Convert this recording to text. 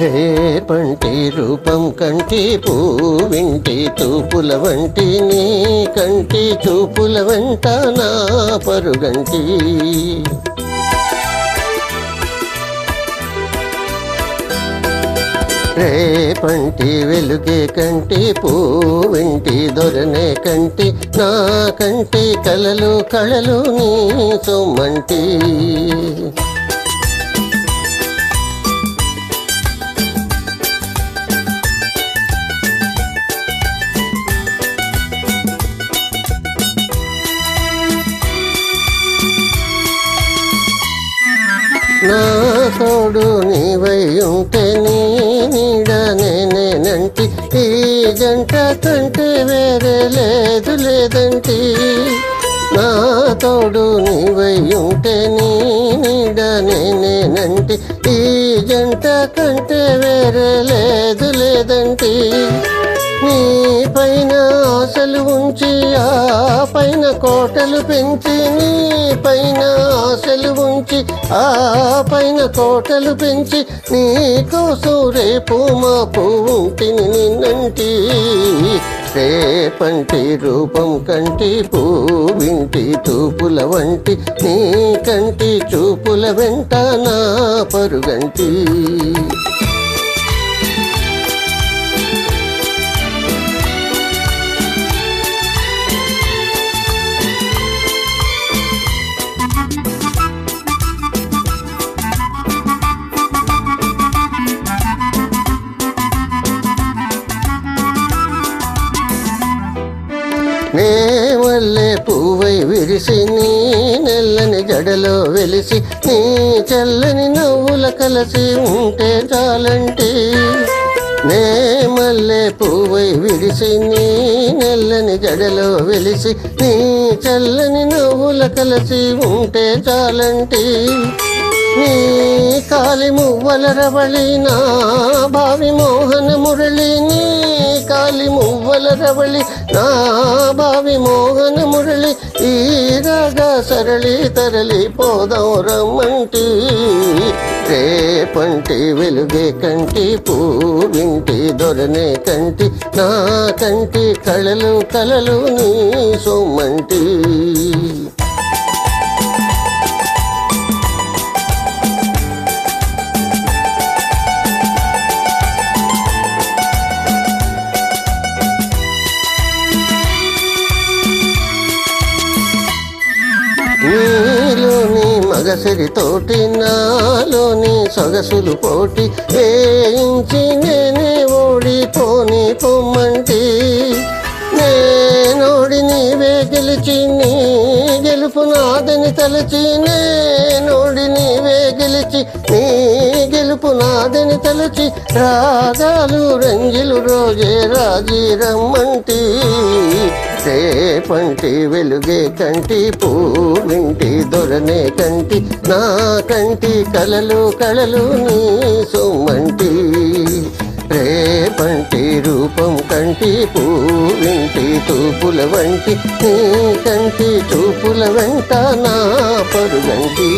రేపంటి రూపం కంటి పూవింటి తూపుల వంటి నీ కంటి చూపుల వెంట నా పరుగంటి. రేపంటి వెలుగే కంటి పూవింటి దొరనే కంటి నా కంటి కలలు కళలు నీ సొమ్మంటి. నా తోడు నీవై ఉంటే నీ నీడ నేనేనంటి ఈ జంట కంటే వేరే లేదు లేదంటి. నా తోడు నీవై ఉంటే నీ నీడనే నేనంటి ఈ జంట కంటే వేరే లేదు లేదంటి. నీ పైన ఆశలు ఉంచి ఆ పైన కోటలు పెంచి నీ పైన ఆశ ఉంచి ఆ పైన కోటలు పెంచి నీకోసం రేపు మా పువ్వుంటిని నిన్నంటి రేపంటి రూపం కంటి పూవింటి తూపుల వంటి నీ కంటి చూపుల వెంట నా పరుగంటి. నే వల్లే పువ్వై విరిసి నీ నెల్లని జడలో వెలిసి నీ చల్లని నవ్వుల కలసి ఉంటే చాలంటి. నే మల్లె పువ్వై విరిసి నీ నెల్లని జడలో వెలిసి నీ చల్లని నవ్వుల కలసి ఉంటే చాలంటి. నీ కాలి మువ్వల రవళి నా భావి మోహన మురళి మురళి మువ్వల రవళి నా భావి మోహన మురళి ఈ రాగా సరళి తరలి పోదాం రమ్మంటి. రేపంటి వెలుగే కంటి పూవింటి దొరనే కంటి నా కంటి కళలు కలలు నీ సొమ్మంటి. నీలోని తోటి నాలోని సొగసులు పోటి వేయించి నేనే ఓడిపోని పొమ్మంటి. నేనోడి నీవే గెలిచి నీ గెలుపు నాదని తలచి నేనోడి నీవే గెలిచి నీ గెలుపు నాదని తలచి రాగాలు రంజిలు రోజే రాజీ రమ్మంటి. సేపంటి వెలుగే కంటి పూవింటి దొరనే కంటి నా కంటి కలలు కళలు నీ సొమ్మంటి. రేపంటి రూపం కంటి పూవింటి తూపుల వంటి నీ కంటి చూపుల వెంట నా పరుగంటి.